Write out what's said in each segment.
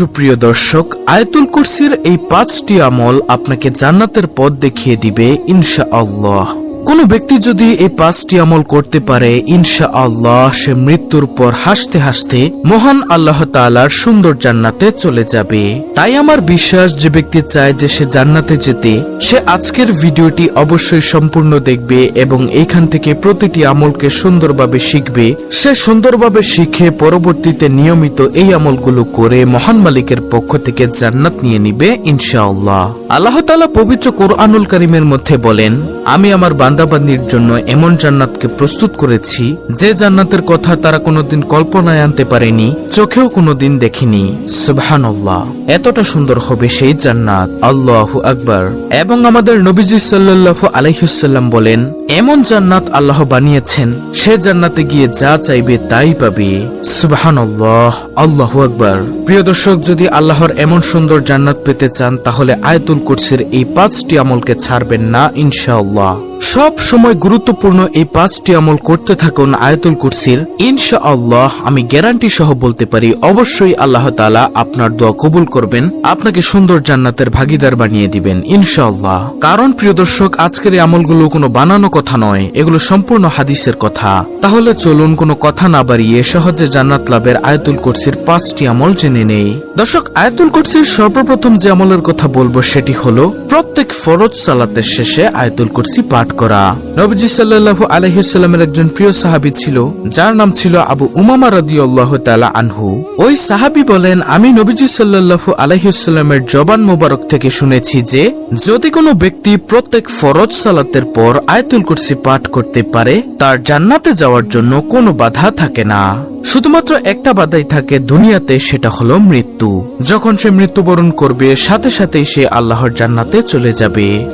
সুপ্রিয় দর্শক আয়তুল কুরসির এই পাঁচটি আমল আপনাকে জান্নাতের পথ দেখিয়ে দিবে ইনশা আল্লাহ কোনো ব্যক্তি যদি এই পাঁচটি আমল করতে পারে ইনশা আল্লাহ সে মৃত্যুর পর হাসতে হাসতে মহান আল্লাহ তাআলার সুন্দর জান্নাতে চলে যাবে। তাই আমার বিশ্বাস, যে ব্যক্তি চায় যে সে জান্নাতে যেতে, সে আজকের ভিডিওটি অবশ্যই সম্পূর্ণ দেখবে এবং এইখান থেকে প্রতিটি আমলকে সুন্দরভাবে শিখবে। সে সুন্দরভাবে শিখে পরবর্তীতে নিয়মিত এই আমলগুলো করে মহান মালিকের পক্ষ থেকে জান্নাত নিয়ে নিবে, ইনশাআল্লাহ। আল্লাহ তাআলা পবিত্র কোরআনুল করিমের মধ্যে বলেন, আমি আমার বান্দাবান্দির জন্য এমন জান্নাতকে প্রস্তুত করেছি যে জান্নাতের কথা তারা কোনোদিন কল্পনায় আনতে পারেনি, চোখেও কোনোদিন দেখিনি। সুবহানাল্লাহ। এতটা সুন্দর হবে সেই জান্নাত। আল্লাহু আকবার। এবং আমাদের নবীজি সাল্লাল্লাহু আলাইহিসাল্লাম বলেন, এমন জান্নাত আল্লাহ বানিয়েছেন, সে জান্নাতে গিয়ে যা চাইবে তাই পাবে। সুবহানাল্লাহ। আল্লাহু আকবার। প্রিয় দর্শক, যদি আল্লাহর এমন সুন্দর জান্নাত পেতে চান, তাহলে আয়াতুল কুরসির এই পাঁচটি আমলকে ছাড়বেন না, ইনশাআল্লাহ। সব সময় গুরুত্বপূর্ণ এই পাঁচটি আমল করতে থাকুন আয়াতুল কুরসির। ইনশা আল্লাহ আমি গ্যারান্টি সহ বলতে পারি, অবশ্যই আল্লাহ তাআলা আপনার দোয়া কবুল করবেন, আপনাকে সুন্দর জান্নাতের ভাগিদার বানিয়ে দিবেন, ইনশাআল্লাহ। কারণ প্রিয় দর্শক, আজকের এই আমলগুলো কোনো বানানো কথা নয়, এগুলো সম্পূর্ণ হাদিসের কথা। তাহলে চলুন কোনো কথা না বাড়িয়ে সহজে জান্নাত লাভের আয়াতুল কুরসির পাঁচটি আমল জেনে নেই। দর্শক, আয়াতুল কুরসির সর্বপ্রথম যে আমলের কথা বলব সেটি হলো, প্রত্যেক ফরজ সালাতের শেষে আয়াতুল কুরসি পাঠ করা। নবীজি সাল্লাল্লাহু আলাইহিসাল্লামের একজন প্রিয় সাহাবি ছিল, যার নাম ছিল আবু উমামা রাদিয়াল্লাহু তাআলা আনহু। ওই সাহাবি বলেন, আমি নবীজি সাল্লু আলহিসাল্লামের জবান মোবারক থেকে শুনেছি যে, যদি কোনো ব্যক্তি প্রত্যেক ফরজ সালাতের পর আয়তুল কুরসি পাঠ করতে পারে, তার জান্নাতে যাওয়ার জন্য কোনো বাধা থাকে না। শুধুমাত্র একটা বাধাই থাকে দুনিয়াতে, সেটা হলো মৃত্যু। যখন সে মৃত্যুবরণ করবে, সাথে সাথেই সে আল্লাহর জান্নাতে চলে যাবে।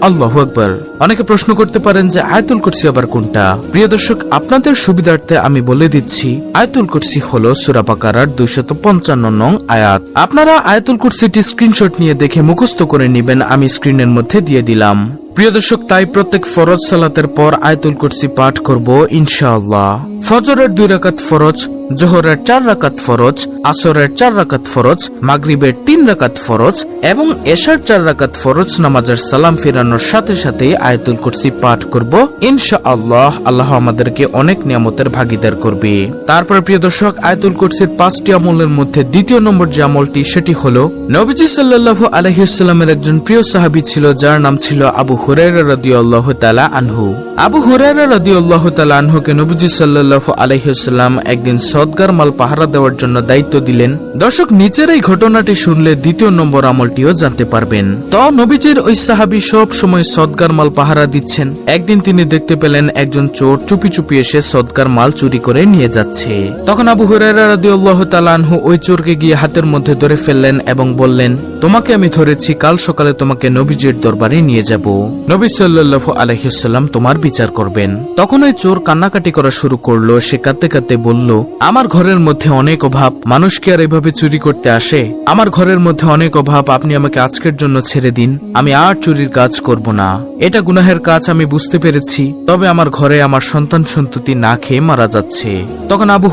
আল্লাহু আকবার। অনেকে প্রশ্ন করতে পারেন যে, আয়তুল কুরসি আবার কোনটা? প্রিয় দর্শক, আপনাদের সুবিধার্থে আমি বলে দিচ্ছি, আয়াতুল কুরসি হলো সূরা বাকারার 255 নং আয়াত। আপনারা আয়তুল কুরসিটি স্ক্রিনশট নিয়ে দেখে মুখস্থ করে নেবেন, আমি স্ক্রিনের মধ্যে দিয়ে দিলাম। প্রিয় দর্শক, তাই প্রত্যেক ফরজ সালাতের পর আয়তুল কুরসি পাঠ করব ইনশাআল্লাহ। ফজরের দুই রাকাত ফরজ জোহরের চার রাকাত ফরজ, আসরের চার রাকাত ফরজ, মাগরিবের তিন রাকাত ফরজ এবং এশার চার রাকাত ফরজ নামাজের সালাম ফিরানোর সাথে সাথে আয়তুল কুরসি পাঠ করব। ইনশা আল্লাহ আল্লাহ আমাদেরকে অনেক নিয়ামতের ভাগিদার করবে। তারপর প্রিয় দর্শক, আয়াতুল কুরসির পাঁচটি আমলের মধ্যে দ্বিতীয় নম্বর যে আমলটি, সেটি হলো, নবীজি সাল্লাল্লাহু আলাইহিসাল্লামের একজন প্রিয় সাহাবী ছিল, যার নাম ছিল আবু হুরায়রা রাদিয়াল্লাহু তাআলা আনহু। আবু হুরায়রা রাদিয়াল্লাহু তাআলা আনহুকে নবীজি সাল্লাল্লাহু আলাইহিসাল্লাম একদিন সদগার মাল পাহারা দেওয়ার জন্য দায়িত্ব দিলেন। দর্শক, নিচের এই ঘটনাটি শুনলে দ্বিতীয় নম্বর আমলটিও জানতে পারবেন। তো নবীজির ওই সাহাবী সব সময় সদগার মাল পাহারা দিচ্ছেন। একদিন তিনি দেখতে পেলেন একজন চোর চুপি চুপি এসে সদগার মাল চুরি করে নিয়ে যাচ্ছে। তখন আবু হুরায়রা রাদিয়াল্লাহু তাআলা আনহু ওই চোরকে গিয়ে হাতের মধ্যে ধরে ফেললেন এবং বললেন, তোমাকে আমি ধরেছি, কাল সকালে তোমাকে নবীজির দরবারে নিয়ে যাব। নবী সাল্লাল্লাহু আলাইহিসাল্লাম তোমার বিচার করবেন। তখন ওই চোর কান্নাকাটি করা শুরু করল, সে কাঁদতে কাঁদতে বলল, আমার ঘরের মধ্যে অনেক অভাব, মানুষ কি আর এভাবে চুরি করতে আসে? আমার ঘরের মধ্যে অনেক অভাব, আপনি আমাকে আজকের জন্য ছেড়ে দিন, আমি আর চুরির কাজ করব না। এটা গুনাহের কাজ, আমি বুঝতে পেরেছি, তবে আমার ঘরে আমার সন্তান সন্ততি না খেয়ে মারা যাচ্ছে। তখন আবু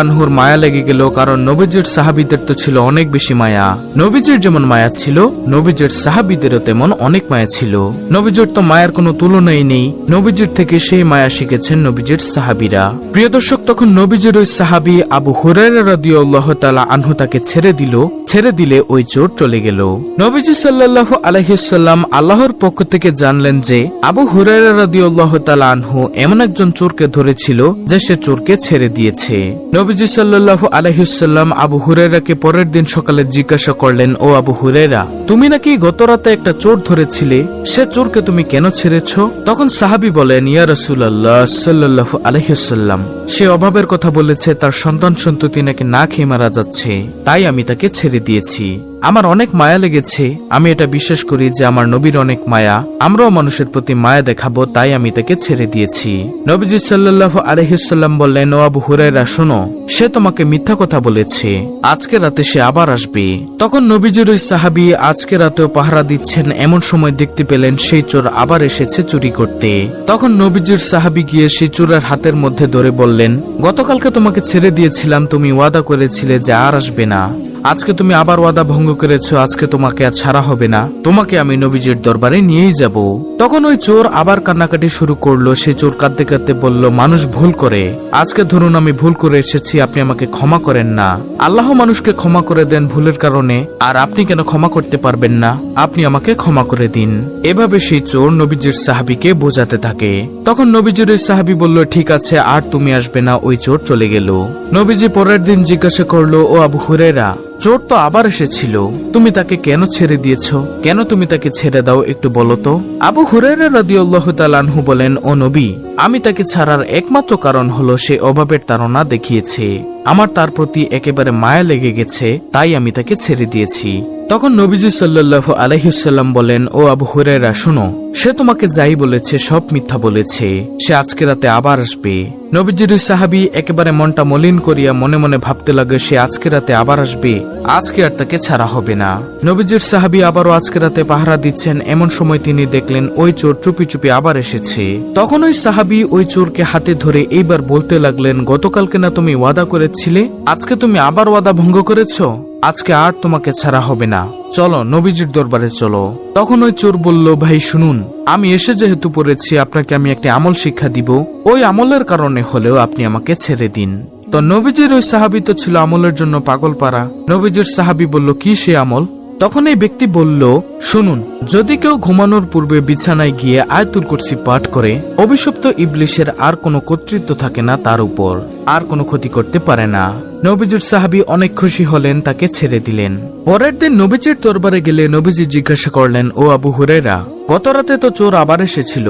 আনহুর মায়া লেগে গেল, কারণ নবীজির সাহাবীদের তো ছিল অনেক বেশি মায়া। নবীজির যেমন মায়া ছিল, নবীজির সাহাবীদেরও তেমন অনেক মায়া ছিল। নবীজির তো মায়ের কোনো তুলনাই নেই নবীজির থেকে সেই মায়া শিখেছেন নবীজির সাহাবিরা। প্রিয় দর্শক, তখন নবীজির ওই সাহাবি আবু হুরাই রাদিউল্লাহ তালা আনহু তাকে ছেড়ে দিল। ছেড়ে দিলে ওই চোর চলে গেল। নবীজি সাল্লাল্লাহু আলাইহিসাল্লাম আল্লাহর পক্ষ থেকে জানলেন যে, আবু হুরায়রা রাদিয়াল্লাহু তাআলা আনহু এমন একজন চোরকে ধরেছিল যে সে চোরকে ছেড়ে দিয়েছে। নবীজি সাল্লাল্লাহু আলাইহিসাল্লাম আবু হুরায়রাকে পরের দিন সকালে জিজ্ঞাসা করলেন, ও আবু হুরায়রা, তুমি নাকি গত রাতে একটা চোর ধরেছিলে? সে চোরকে তুমি কেন ছেড়েছ? তখন সাহাবী বলেন, ইয়া রাসূলুল্লাহ সাল্লাল্লাহু আলাইহিসাল্লাম সে অভাবের কথা বলেছে, তার সন্তান সন্ততি নাকি না খেয়ে মারা যাচ্ছে, তাই আমি তাকে ছেড়ে ছেড়ে দিয়েছি। আমার অনেক মায়া লেগেছে। আমি এটা বিশ্বাস করি যে আমার নবীর অনেক মায়া। আমরাও মানুষের প্রতি মায়া দেখাবো, তাই আমি তাকে ছেড়ে দিয়েছি। নবীজি সাল্লাহ আলহিসাল্লাম বললেন, ও হুরাইরা শোনো, সে তোমাকে মিথ্যা কথা বলেছে। আজকে রাতে সে আবার আসবে। তখন নবীজির সাহাবি আজকে রাতেও পাহারা দিচ্ছেন, এমন সময় দেখতে পেলেন সেই চোর আবার এসেছে চুরি করতে। তখন নবীজির সাহাবি গিয়ে সেই চোরের হাতের মধ্যে ধরে বললেন, গতকালকে তোমাকে ছেড়ে দিয়েছিলাম, তুমি ওয়াদা করেছিলে যে আর আসবে না। আজকে তুমি আবার ওয়াদা ভঙ্গ করেছ, আজকে তোমাকে আর ছাড়া হবে না। তোমাকে আমি নবীজির দরবারে নিয়েই যাব। তখন ওই চোর আবার কান্নাকাটি শুরু করল, সে চোর কাঁদতে কাঁদতে বলল, মানুষ ভুল করে। আজকে ধরুন আমি ভুল করে এসেছি, আপনি আমাকে ক্ষমা করেন না। আল্লাহ মানুষকে ক্ষমা করে দেন ভুলের কারণে, আর আপনি কেন ক্ষমা করতে পারবেন না? আপনি আমাকে ক্ষমা করে দিন। এভাবে সেই চোর নবীজির সাহাবিকে বোঝাতে থাকে। তখন নবীজির ওই সাহাবি বলল, ঠিক আছে, আর তুমি আসবে না। ওই চোর চলে গেল। নবীজি পরের দিন জিজ্ঞাসা করল, ও আবু হুরেরা চোর তো আবার এসেছিল। তুমি তাকে কেন ছেড়ে দিয়েছ? কেন তুমি তাকে ছেড়ে দাও একটু বলো তো? আবু হুরের রাদিউল্লাহ তালানহু বলেন, ও নবী আমি তাকে ছাড়ার একমাত্র কারণ হলো সে অভাবের তাড়না দেখিয়েছে। আমার তার প্রতি একেবারে মায়া লেগে গেছে, তাই আমি তাকে ছেড়ে দিয়েছি। তখন নবীজি সাল্লাহ আলহিসাল্লাম বলেন, ও আবু হুরেরা শোনো, সে তোমাকে যাই বলেছে, সব মিথ্যা বলেছে। সে আজকে রাতে আবার আসবে। নবীজির সাহাবি একেবারে মনটা মলিন করিয়া মনে মনে ভাবতে লাগে, সে আজকে রাতে আবার আসবে। আজকে আর তাকে ছাড়া হবে না। নবীজির সাহাবি আবারও আজকে রাতে পাহারা দিচ্ছেন, এমন সময় তিনি দেখলেন ওই চোর চুপি চুপি আবার এসেছে। তখন ওই সাহাবি ওই চোরকে হাতে ধরে এইবার বলতে লাগলেন, গতকালকে না তুমি ওয়াদা করেছিলে? আজকে তুমি আবার ওয়াদা ভঙ্গ করেছ? আজকে আর তোমাকে ছাড়া হবে না। চলো, নবীজির দরবারে চলো। তখন ওই চোর বলল, ভাই, শুনুন, আমি এসে যেহেতু পড়েছি, আপনাকে আমি একটি আমল শিক্ষা দিব। ওই আমলের কারণে হলেও আপনি আমাকে ছেড়ে দিন। তো নবীজির ওই সাহাবি তো ছিল আমলের জন্য পাগল পারা নবীজির সাহাবি বলল, কি সে আমল? তখন এই ব্যক্তি বলল, শুনুন, যদি কেউ ঘুমানোর পূর্বে বিছানায় গিয়ে আয়তুল কুরসি পাঠ করে, অভিশপ্ত ইবলিশের আর কোনো কর্তৃত্ব থাকে না তার উপর, আর কোনো ক্ষতি করতে পারে না। নবীজির সাহাবি অনেক খুশি হলেন, তাকে ছেড়ে দিলেন। পরের দিন নবীজির দরবারে গেলে নবীজি জিজ্ঞাসা করলেন, ও আবু হুরেরা গত রাতে তো চোর আবার এসেছিল,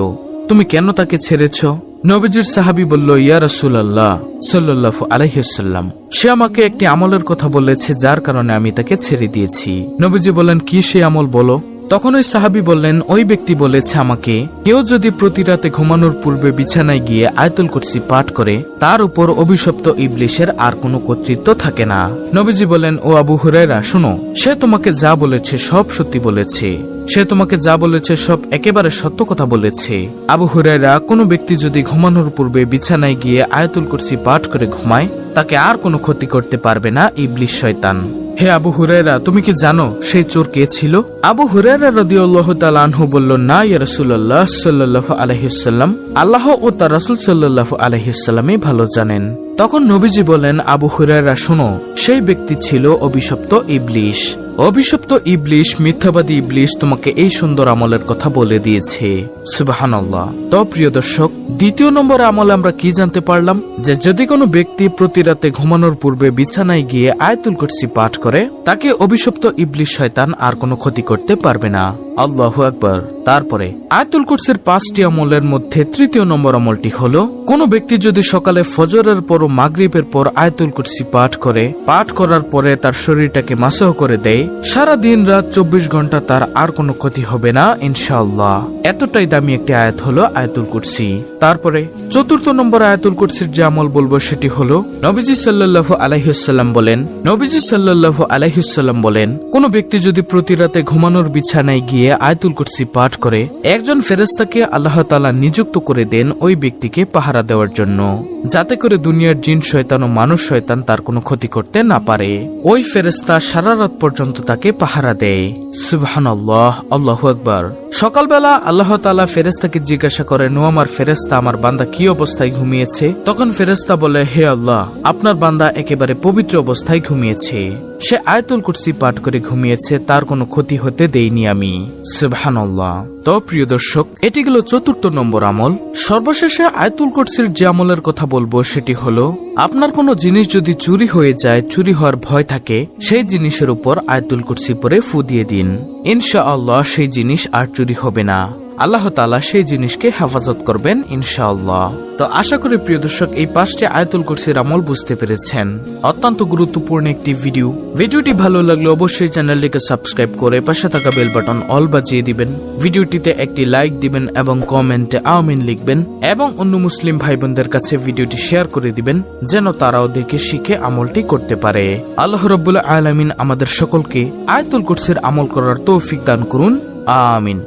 তুমি কেন তাকে ছেড়েছ? নবীজির সাহাবি বলল, ইয়া রাসূলুল্লাহ সাল্লাল্লাহু আলাইহিসাল্লাম সে আমাকে একটি আমলের কথা বলেছে, যার কারণে আমি তাকে ছেড়ে দিয়েছি। নবীজি বলেন কি সে আমল বলো? তখন ওই সাহাবি বললেন, ওই ব্যক্তি বলেছে আমাকে, কেউ যদি প্রতি রাতে ঘুমানোর পূর্বে বিছানায় গিয়ে আয়তুল কুরসি পাঠ করে, তার উপর অভিশপ্ত ইবলিশের আর কোনো কর্তৃত্ব থাকে না। নবীজি বলেন ও আবু হুরায়রা, শোনো, সে তোমাকে যা বলেছে সব সত্যি বলেছে। সে তোমাকে যা বলেছে সব একেবারে সত্য কথা বলেছে। আবু হুরায়রা, কোনো ব্যক্তি যদি ঘুমানোর পূর্বে বিছানায় গিয়ে আয়াতুল কুরসি পাঠ করে ঘুমায়, তাকে আর কোনো ক্ষতি করতে পারবে না ইবলিশ শয়তান। হে আবু হুরায়রা, তুমি কি জানো সেই চোর কে ছিল? আবু হুরায়রা রাদিয়াল্লাহু তাআলা আনহু বলল, না, ইয়া রাসূলুল্লাহ সাল্লাল্লাহু আলাইহি সাল্লাম আল্লাহ ও তার রাসূল সাল্লাল্লাহু আলাইহি সাল্লামই ভালো জানেন। তখন নবীজি বলেন, আবু হুরায়রা, শোনো, সেই ব্যক্তি ছিল অভিশপ্ত ইবলিশ অভিশপ্ত ইবলিশ, মিথ্যাবাদী ইবলিশ তোমাকে এই সুন্দর আমলের কথা বলে দিয়েছে। সুবাহানাল্লাহ। তো প্রিয় দর্শক, দ্বিতীয় নম্বর আমলে আমরা কি জানতে পারলাম? যে যদি কোনো ব্যক্তি প্রতি রাতে ঘুমানোর পূর্বে বিছানায় গিয়ে আয়তুল কুরসি পাঠ করে, তাকে অভিশপ্ত ইবলিশ শয়তান আর কোনো ক্ষতি করতে পারবে না। আল্লাহ আকবর। তারপরে, আয়তুল কুরসির পাঁচটি আমলের মধ্যে তৃতীয় নম্বর আমলটি হলো, কোনো ব্যক্তি যদি সকালে ফজরের পর মাগরিবের পর আয়তুল কুরসি পাঠ করে, পাঠ করার পরে তার শরীরটাকে মাসহ করে দেয় সারা দিন রাত চব্বিশ ঘণ্টা তার আর কোনো ক্ষতি হবে না ইনশাল্লাহ এতটাই দামি একটি আয়াত হলো আয়াতুল কুরসি। তারপরে চতুর্থ নম্বর আয়াতুল কুরসির যে আমল বলব সেটি হলো, নবীজি সাল্লাল্লাহু আলাইহিসাল্লাম বলেন, নবীজি সাল্লাল্লাহু আলাইহিসাল্লাম বলেন, কোন ব্যক্তি যদি প্রতি রাতে ঘুমানোর বিছানায় গিয়ে আয়াতুল কুরসি পাঠ করে, একজন ফেরেস্তাকে আল্লাহ তাআলা নিযুক্ত করে দেন ওই ব্যক্তিকে পাহারা দেওয়ার জন্য। যাতে করে দুনিয়ার জিন শয়তান ও মানুষ শয়তান তার কোনো ক্ষতি করতে না পারে। ওই ফেরেস্তা সারা রাত পর্যন্ত তাকে পাহারা দেয়। সুবহান আল্লাহ আল্লাহ আকবার। সকালবেলা আল্লাহ তালা ফেরেস্তাকে জিজ্ঞাসা করে নো আমার ফেরেস্তা আমার বান্দা কি অবস্থায় ঘুমিয়েছে? তখন ফেরেস্তা বলে, হে আল্লাহ, আপনার বান্দা একেবারে পবিত্র অবস্থায় ঘুমিয়েছে। সে আয়তুল কুরসি পাঠ করে ঘুমিয়েছে, তার কোনো ক্ষতি হতে দেইনি আমি। সুবহানাল্লাহ। তো প্রিয় দর্শক, এটি গেল চতুর্থ নম্বর আমল। সর্বশেষে আয়তুল কুরসির যে আমলের কথা বলব, সেটি হলো, আপনার কোনো জিনিস যদি চুরি হয়ে যায়, চুরি হওয়ার ভয় থাকে, সেই জিনিসের উপর আয়তুল কুরসি পরে ফু দিয়ে দিন। ইনশাআল্লাহ, সেই জিনিস আর চুরি হবে না। আল্লাহ তালা সেই জিনিসকে হেফাজত করবেন, ইনশাআল্লাহ। তো আশা করি প্রিয় দর্শক, এই পাঁচটি আয়াতুল কুরসির আমল বুঝতে পেরেছেন। অত্যন্ত গুরুত্বপূর্ণ একটি ভিডিও। ভিডিওটি ভালো লাগলে অবশ্যই চ্যানেলটিকে সাবস্ক্রাইব করে পাশে থাকা বেল বাটন অল বাজিয়ে দিবেন। ভিডিওটিতে একটি লাইক দিবেন এবং কমেন্টে আমিন লিখবেন এবং অন্য মুসলিম ভাই বোনদের কাছে ভিডিওটি শেয়ার করে দিবেন, যেন তারাও দেখে শিখে আমলটি করতে পারে। আল্লাহ রব্বুল্লাহ আলামিন আমাদের সকলকে আয়াতুল কুরসির আমল করার তৌফিক দান করুন। আমিন।